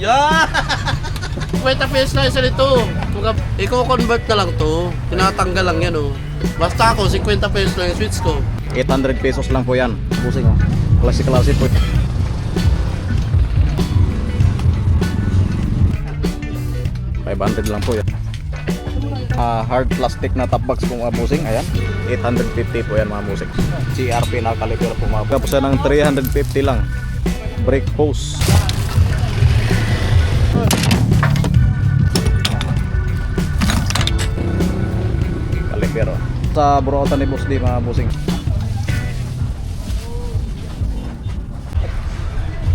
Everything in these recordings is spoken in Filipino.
Yeah! 50 pesos lang isa nito. Kung i-convert na lang to, tinatanggal lang yan oh. Basta ako, 50 pesos lang yung switch ko. 800 pesos lang po yan. Busing oh. Klase-klase po. $500 lang po yan. Ah, hard plastic na top box po mga busing. Ayan. 850 po yan mga busing. CRP na caliper po mga busing. Tapos ng 350 lang. Brake hose. Sa burotan ni Boss D mga busing.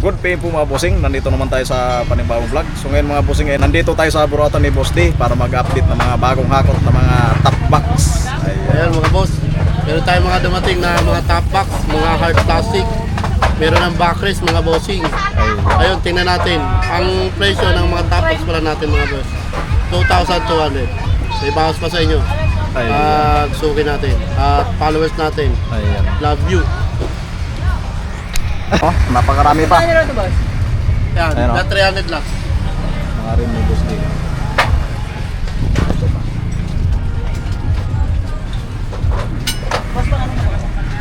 Good PM po mga bossing, nandito naman tayo sa panibagong vlog. So ngayon mga bossing, eh, nandito tayo sa Buratan ni Boss D para mag-update ng mga bagong hakot na mga top box. Ayan. Ayan mga boss, meron tayong mga dumating na mga top box, mga hard plastic. Meron ng backrest mga bossing. Ayan. Ayun, tingnan natin. Ang presyo ng mga top box pala natin mga boss. 2,200. May bawas pa sa inyo. Ayan. At suki natin. At followers natin. Ayan. Love you. Oh, napakarami pa. Yan, Ayan, oh. na 300 lang. Mga rin ni Boss D.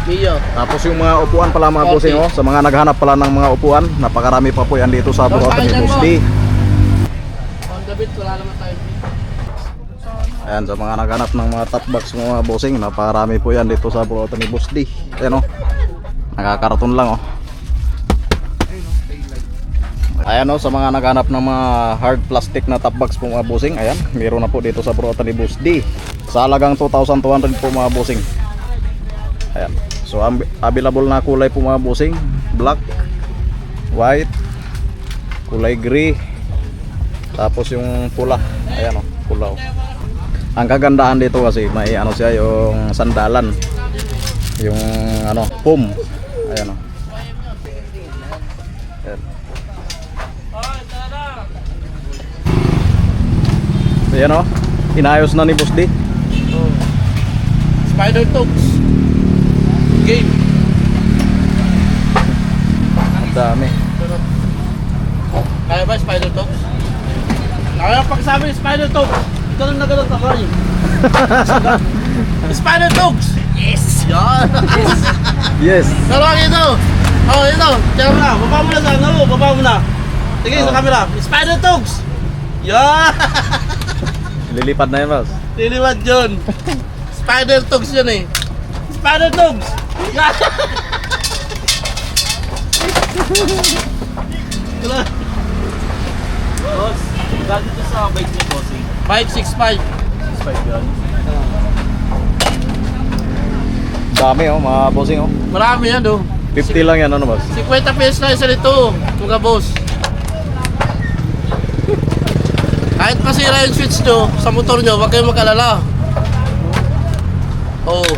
Mio. Tapos yung mga upuan pala mga Okay. bossing, oh, sa mga naghanap pala ng mga upuan, napakarami pa po yan dito sa Buratan ni Boss D. On the beat, wala naman tayo. Ayan, sa mga naghanap ng mga top box mga bossing, napakarami po yan dito sa Buratan ni Boss D. Ayan oh. Nakakaraton lang oh. Ayan oh, sa mga naghanap ng mga hard plastic na top box po mga bossing, ayan, meron na po dito sa Buratan ni Boss D. Sa halagang 2,200 po mga bossing. Ayan. So available na kulay po mga bossing, black, white, kulay gray, tapos yung pula. Ayan oh, pula oh. Ang kagandahan dito kasi may ano siya yung sandalan. Yung ano, foam. Ayan oh. Ayan. So, Ayan oh. Inayos na ni D. Oh. Spider Talks. Game. Ang dami. Kaya ba Spider Talks? Kaya pag sabi ni Spider Talks, ganun na ganun ako rin. Spider Talks! Yes! Yan! Yes. Pero ang ito! Oh, ito! Na! Baba mo na sa ano! Baba mo na! Sige, Oh. sa camera! Spider Talks! Yan! Lilipad na yan, boss. Liliwad yun! Spider Talks yun eh! Spider Talks! Yan! Boss, galing sa bike ni Bossing. 565. Spike yun. Dami oh, mga bossing oh. Marami yan oh. 50 lang yan, ano boss? 50 pesos na isa nito, mga boss. Kahit masira yung switch nyo sa motor nyo, huwag kayong mag-alala. Oo. Oh.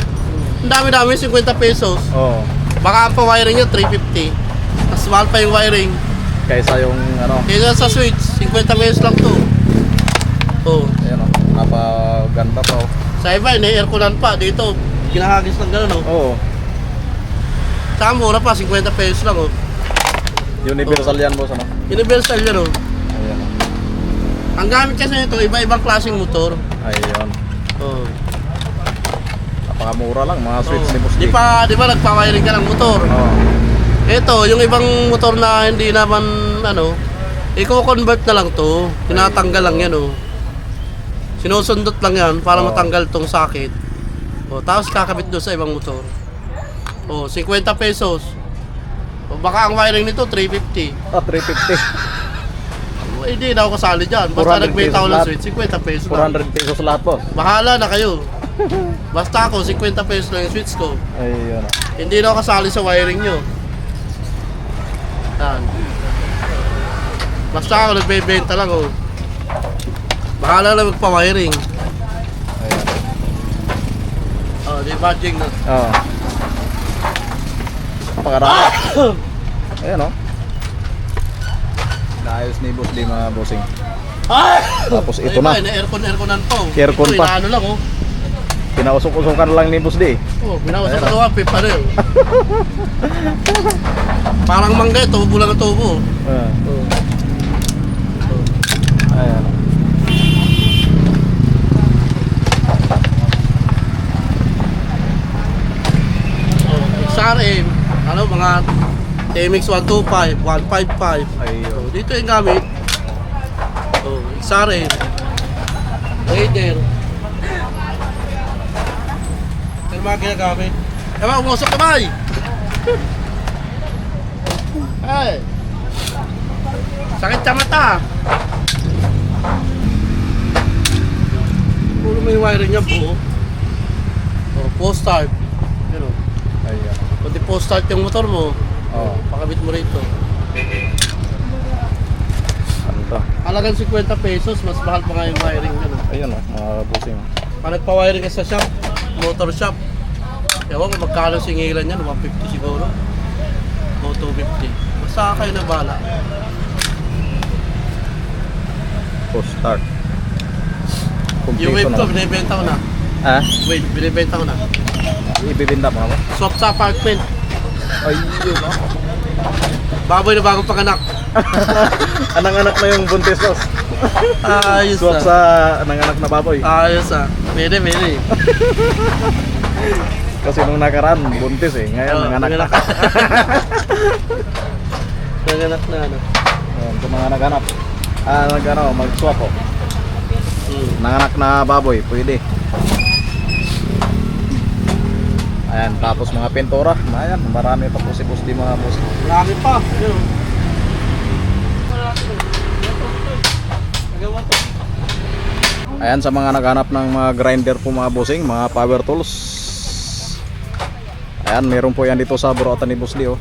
Ang dami-dami, 50 pesos. Oo. Baka ang pa-wiring nyo, 350. Mas mahal pa yung wiring. Kaysa yung ano, Kaya sa switch, 50 pesos lang to. Oo. Oh. ayan oh. Napaganda pa oh. Sa iba, ini-airconan pa. Dito, kinahagis lang gano'n, oh. Oo. Saka mura pa, 50 pesos lang, oh. Universal yan boss ano. Universal yan, oh. Ayan oh. Ang gamit kasi nito, iba-ibang klaseng motor. Ayun. Oh. Napakamura lang mga switch ni boss Di pa, di ba nagpa-wiring ka ng motor? Oo. Ito, yung ibang motor na hindi naman, ano, i-convert na lang to. Tinatanggal lang yan, oh. Sinusundot lang yan para Oo. matanggal tong sakit. O, tapos kakabit doon sa ibang motor. O, 50 pesos. O, baka ang wiring nito, 350. Ah, 350. O, hindi na ako kasali dyan. Basta 400 nagbenta ako pesos ng lahat. switch, 50 pesos lang. 400 pesos lahat boss. Bahala na kayo. Basta ako, 50 pesos lang yung switch ko. Ayun oh. Hindi na ako kasali sa wiring nyo. Yan. Basta ako nagbebenta lang oh. Bahala na magpa-wiring. Ayan. Oh, di badging na. Oo. Napakarami. Ayan oh. Naayos ni boss D mga bossing. Tapos ito na. aircon airconan pa oh. Aircon ito, pa. inaano lang oh. Pinausok-usokan lang ni boss D. Oh, binawas sa kawa, pipa rin. Parang mangga, tubo lang ang tubo. Ah. Oh. XRM, ano, mga TMX 125, 155. Ayun. So, dito yung gamit. So, XRM, Raider. Ito mga ginagamit. Ewa, umusok kamay! Ay! Sakit sa mata! Puro may wiring niya po. Oh, post start. O. Pwede post start yung motor mo. Oh, Pakabit mo rito. ganda. Halagang 50 pesos, mas mahal pa nga yung wiring oh. Ayun oh, mga busing. Pag nagpa-wiring ka sa shop, motor shop, ewan ko magkano singilan yan, 150 siguro. O 250. Basta kayo na bala. Post start. Yung wave Kompleto ko, na. binibenta ko na. Ah, Wave, binibenta ko na. Ibibinda mo ako. Swap sa apartment. Ayun oh. Baboy na bagong panganak. Anang-anak na yung buntis boss. Ayos Swap ah. sa anang-anak na baboy. Ayos ah. Pwede, pwede. Kasi nung nakaraan, buntis eh. Ngayon, Oh, nanganak na. nanganak. Nanganak na ano. Ayan, kung mga naghanap. Ah, nag ano, mag-swap oh. Hmm. Nanganak na baboy, pwede. Ayan, tapos mga pintura. Ayan, marami pa po si boss mga boss. Marami pa. Yun. Ayan, sa mga naghanap ng mga grinder po mga bossing, mga power tools. Ayan, meron po yan dito sa Burotan ni Boss oh.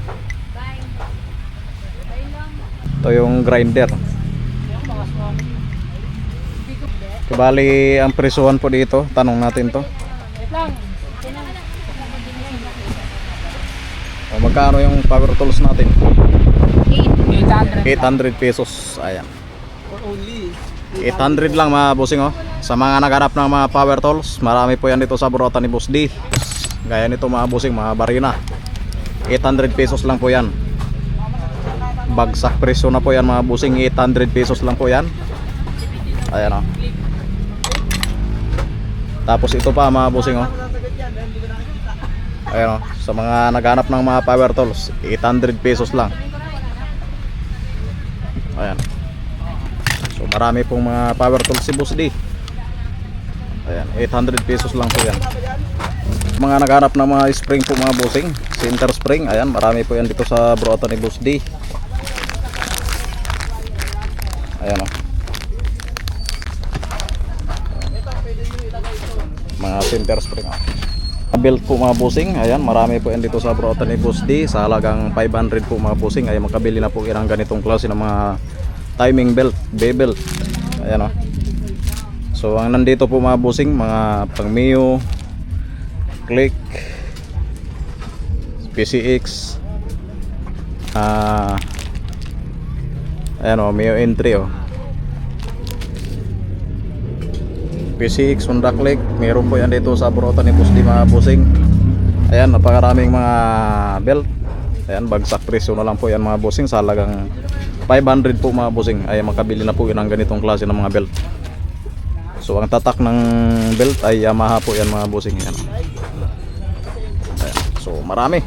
Ito yung grinder. Kabali ang presuhan po dito, tanong natin to. O, magkano yung power tools natin? 800. 800 pesos. Ayan. For only. 800 lang mga bossing oh. Sa mga naghanap ng mga power tools, marami po yan dito sa Burotan ni Boss D. Gaya nito mga bossing, mga barina. 800 pesos lang po yan. Bagsak presyo na po yan mga bossing, 800 pesos lang po yan. Ayan oh. Tapos ito pa mga bossing oh. Ayan oh, sa mga naghanap ng mga power tools, 800 pesos lang. Ayan. So marami pong mga power tools si Boss D. Ayan, 800 pesos lang po yan. Mga naghanap ng mga spring po mga bossing, center spring, ayan, marami po yan dito sa broata ni Boss D. Ayan o. Mga center spring. Oh. Belt po mga bossing, ayan, marami po yan dito sa broata ni Boss D. Sa halagang 500 po mga bossing, ayan, makabili na po yan ng ganitong klase ng mga timing belt, B-belt. Ayan o. So ang nandito po mga bossing, mga pang Mio, Click, PCX, ah, ayan o, Mio entry o. PCX, Honda Click, meron po yan dito sa Burota ni Boss di mga bossing. Ayan, napakaraming mga belt. Ayan, bagsak presyo na lang po yan mga bossing sa halagang 500 po mga bossing ay makabili na po yun ng ganitong klase ng mga belt. So ang tatak ng belt ay Yamaha po yan mga bossing yan. Ayan. So marami.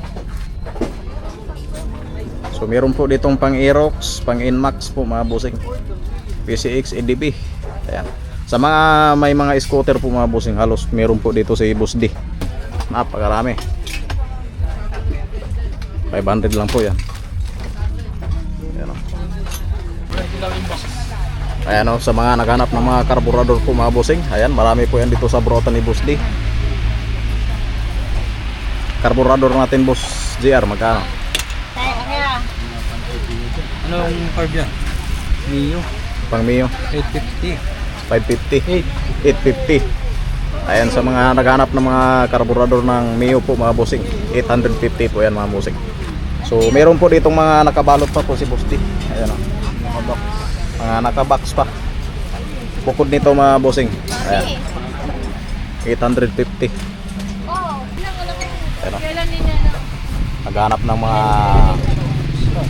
So meron po ditong pang Aerox, pang Inmax po mga bossing. PCX, EDB. Ayan. Sa mga may mga scooter po mga bossing halos meron po dito si Boss D. Napakarami. 500 lang po yan. Ayan o. Ayan o, sa mga naghanap ng mga karburador po mga bossing. Ayan, marami po yan dito sa brota ni Boss D. Karburador natin Boss JR, magkano? Anong carb yan? Mio. Pang Mio, 850. 550. 850. Ayan, sa mga naghanap ng mga karburador ng Mio po mga bossing. 850 po yan mga bossing. So, meron po ditong mga nakabalot pa po si D. Ayan o. Nakabox. Mga nakabox pa. Bukod nito mga bossing. Ayan. 850. Ayan o. Naghanap ng mga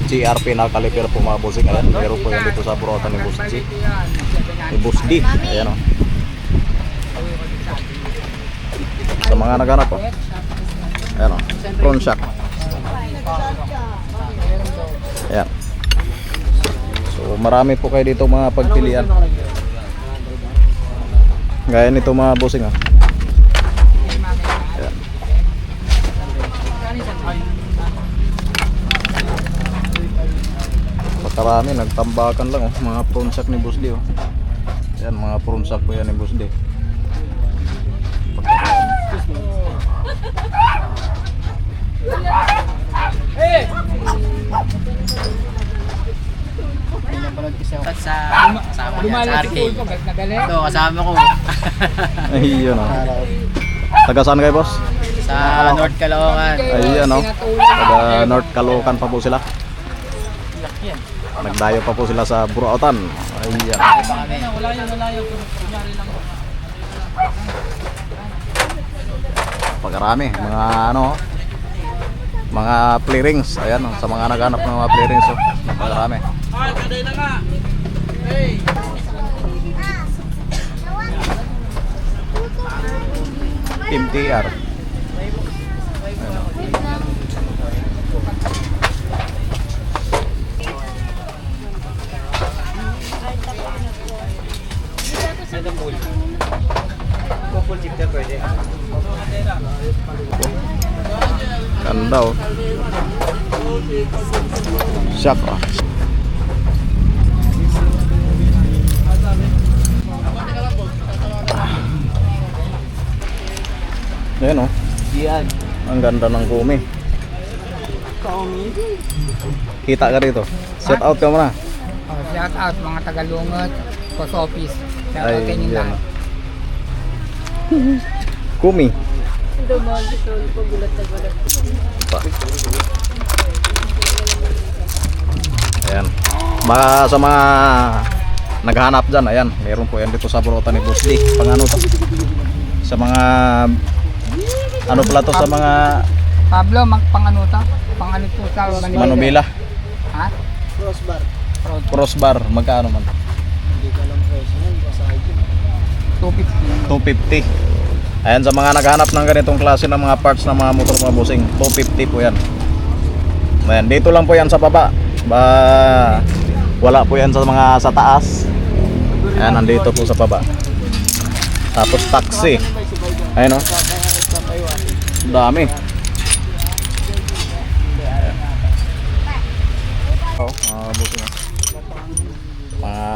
CRP na caliper po mga bossing. Ayan, meron po yan dito sa Brota ni Boss Boss D. Ayan o. Sa mga naghanap po. Ayan o. Front shock. Ayan. So marami po kayo dito mga pagpilian. Gaya nito mga bossing ah. Ayan. Pakarami, nagtambakan lang oh. Mga prawn sack ni Boss D oh. Ayan, mga prawn sack po yan ni Boss D. At sa kasama niya, sa arcade. Ito, kasama ko. Ayun oh. Taga saan kayo boss? sa North Caloocan. Ayun oh. Taga North Caloocan pa po sila. Yan. Nagdayo pa po sila sa Burautan. Ayan. Wala yun, wala mga ano, mga play rings. Ayan, sa mga naghanap ng mga play rings, oh. Pagkarami. Ay, kaday na nga. Hey. Team TR. Couple chip na pwede. Ganda oh. Shock oh. Ayan oh. Yan. Ang ganda ng gumi. Kita ka rito. Set out ka muna. Oh, shout out mga Tagalungot, post office. Ay, yan. lahat. Kumi. Pa. Ayan. Baka sa mga naghahanap dyan, ayan, meron po yan dito sa Burota ni Boss D. Pang ano to? Sa mga, ano pala to, sa mga Pablo, mag pang ano to? Pang ano to sa Manila? manubila, Ha? Crossbar. crossbar, magkano man? Hindi ko alam presyo 250. 250. Ayan, sa mga naghahanap ng ganitong klase ng mga parts ng mga motor mga busing, 250 po yan. Ayan, dito lang po yan sa baba. Ba, wala po yan sa mga sa taas. Ayan, nandito po sa baba. Tapos taxi. Ayan o. Dami. Oh, mga busing oh. Mga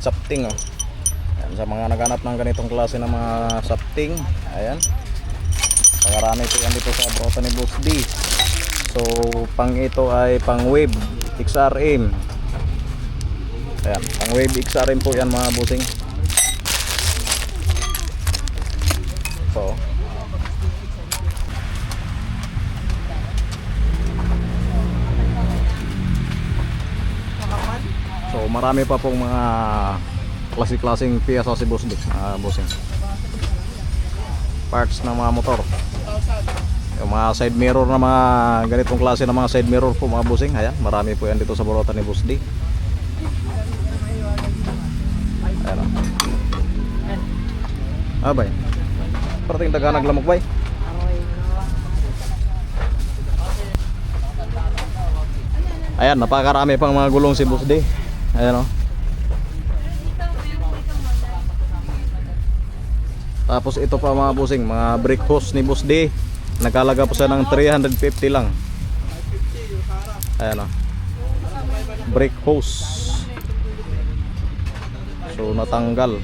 chapting oh. Sa mga naghanap ng ganitong klase ng mga sapting, ayan. Pakarami po yan dito sa Brota ni Boss D. So, pang ito ay pang wave XRM. Ayan, pang wave XRM po yan mga busing. So, So marami pa pong mga klase-klaseng piyesa si Boss Dick, mga bossing. Parts ng mga motor. Yung mga side mirror na mga ganitong klase ng mga side mirror po mga bossing. Ayan, marami po yan dito sa Borota ni Boss D. Ayan o. Ah, bay. Parating taga naglamok bay. Ayan, napakarami pang mga gulong si Boss D. Ayan o. Tapos ito pa mga bossing, mga brake hose ni Boss D. Nagkalaga po siya ng 350 lang. Ayan o. Brake hose. So natanggal.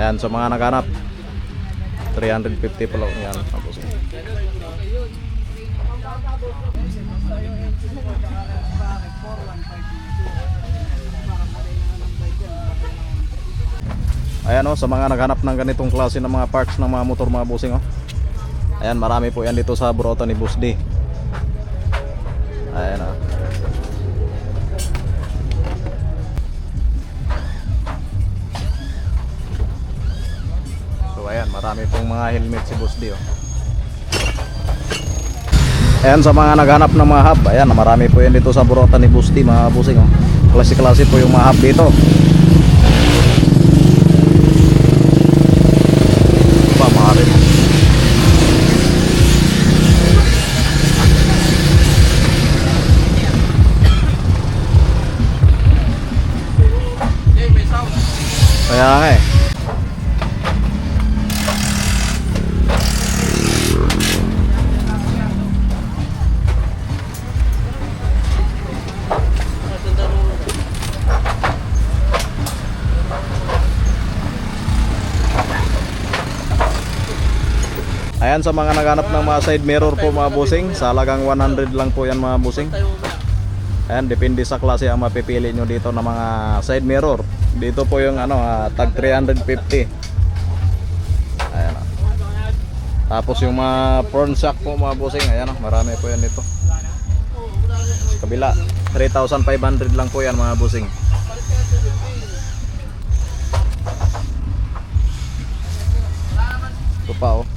Ayan, sa mga naghanap. 350 pa lang yan. mga bossing. Ayan oh, sa mga naghanap ng ganitong klase ng mga parts ng mga motor mga busing oh. Ayan, marami po yan dito sa Burota ni Boss D. Ayan oh. So ayan, marami pong mga helmet si Boss D oh. Ayan sa mga naghanap ng mga hub, ayan, marami po yan dito sa Burota ni Boss D, mga busing oh. Klase-klase po yung mga hub dito. Kaya nga eh. Ayan sa mga naghanap ng mga side mirror po mga busing, sa halagang 100 lang po yan mga busing. Ayan, depende sa klase ang mapipili nyo dito ng mga side mirror. Dito po yung ano, ah, tag 350. Ayan. ah. Tapos yung mga front shock po mga busing, ayan ah, marami po yan dito. Sa kabila, 3,500 lang po yan mga busing. Ito pa oh.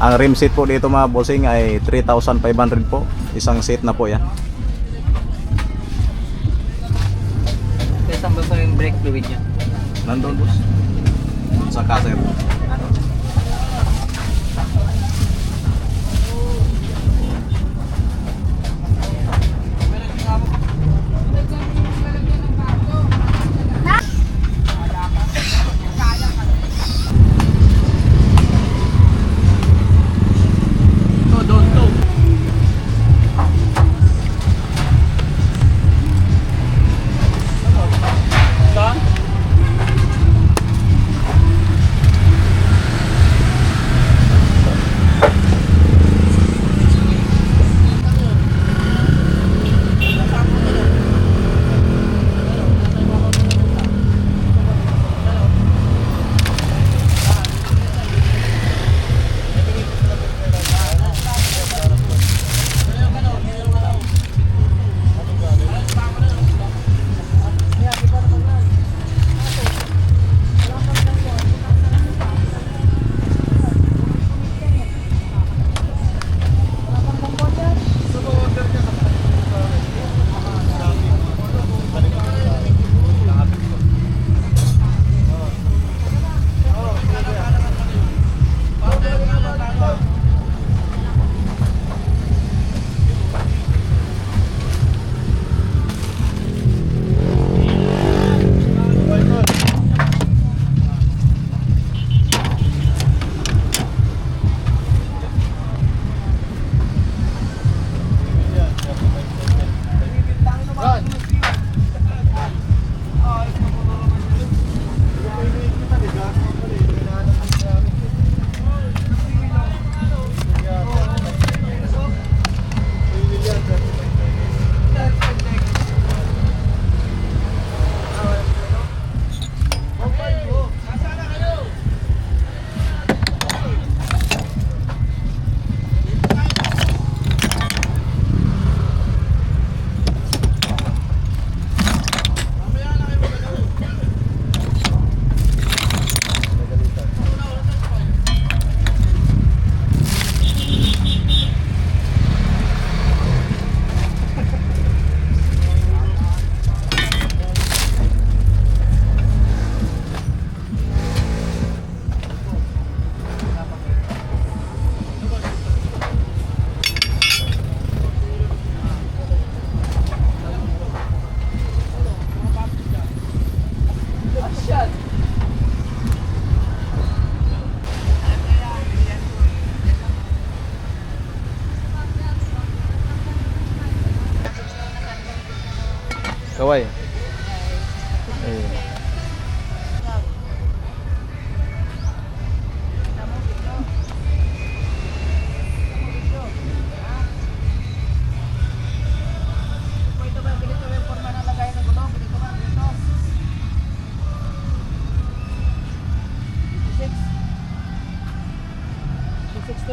Ang rim seat po dito mga bossing ay 3,500 po. Isang seat na po yan. Kaya saan ba yung brake fluid niya? Nandun boss. Sa kaser.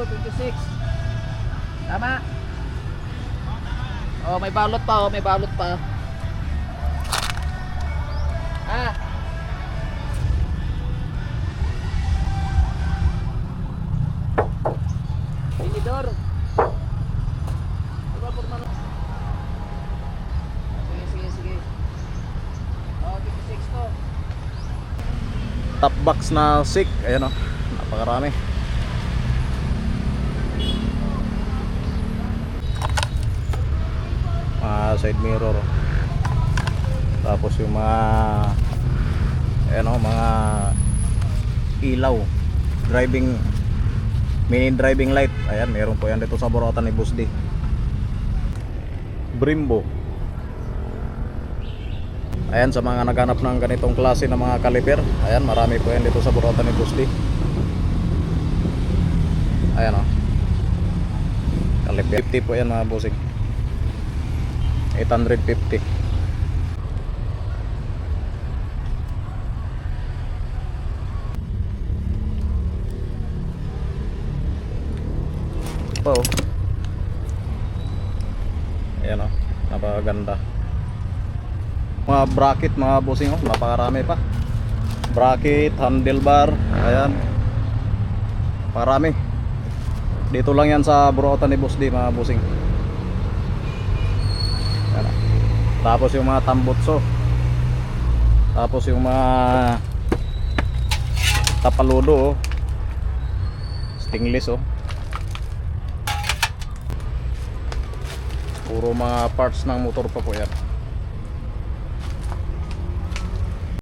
26. Tama. Oh, may balot pa, oh, may balot pa. Ah. Tinidor. Diba, na- Sige, sige, sige. Oh, 56 to. top box na sick. Ayan o. Napakarami. Mga side mirror. oh. Tapos yung mga ayan o, mga ilaw. Driving mini driving light. Ayan, meron po yan dito sa Boratan ni Boss D. Brembo. Ayan sa mga naghanap ng ganitong klase ng mga caliper. Ayan, marami po yan dito sa Boratan ni D. Ayan o. Caliper 50 po yan mga bossing. 850. Pa oh. Ayan o. Napakaganda. Mga bracket mga bossing oh. Napakarami pa. Bracket, handlebar. Ayan. Parami. Dito lang yan sa Burotan ni Boss D mga bossing. Ayan o. Tapos yung mga tambutso. Tapos yung mga tapaludo oh. Stingless oh. Puro mga parts ng motor pa po yan.